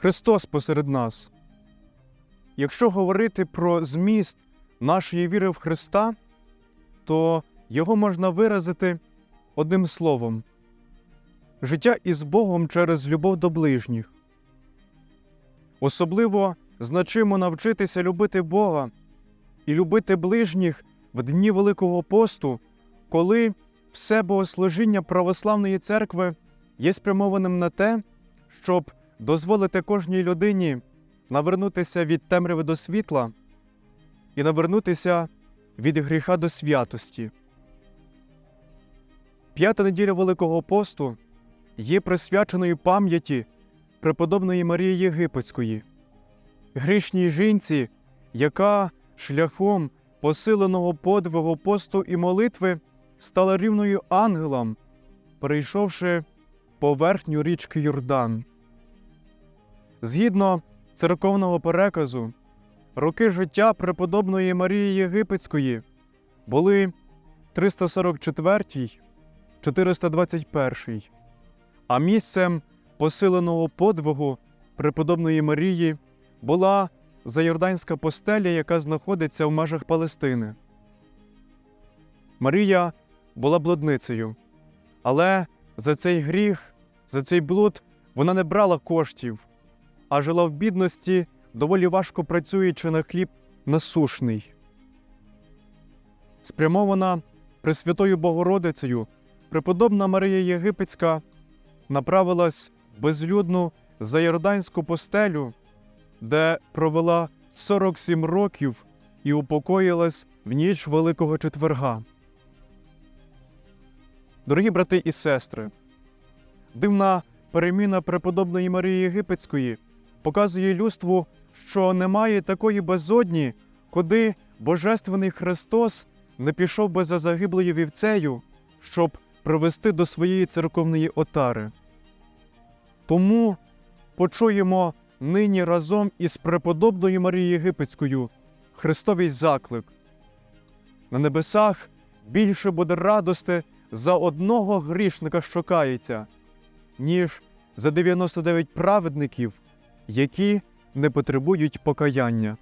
Христос посеред нас. Якщо говорити про зміст нашої віри в Христа, то його можна виразити одним словом життя із Богом через любов до ближніх. Особливо значимо навчитися любити Бога і любити ближніх в дні Великого посту, коли все богослужіння православної церкви є спрямованим на те, щоб дозволити кожній людині навернутися від темряви до світла і навернутися від гріха до святості. П'ята неділя Великого посту є присвяченою пам'яті преподобної Марії Єгипетської, грішній жінці, яка шляхом посиленого подвигу посту і молитви стала рівною ангелам, перейшовши поверхню річки Йордан. Згідно церковного переказу, роки життя преподобної Марії Єгипетської були 344 421, а місцем посиленого подвигу преподобної Марії була Зайорданська постеля, яка знаходиться в межах Палестини. Марія була блудницею, але за цей гріх, за цей блуд вона не брала коштів, а жила в бідності, доволі важко працюючи на хліб насушний. Спрямована Пресвятою Богородицею, преподобна Марія Єгипетська направилась в безлюдну Зайорданську постелю, де провела 47 років і упокоїлась в ніч Великого четверга. Дорогі брати і сестри, дивна переміна преподобної Марії Єгипетської показує людству, що немає такої безодні, куди Божественний Христос не пішов би за загиблою вівцею, щоб привести до своєї церковної отари. Тому почуємо нині разом із преподобною Марією Єгипетською Христовий заклик. На небесах більше буде радости за одного грішника, що кається, ніж за 99 праведників, які не потребують покаяння.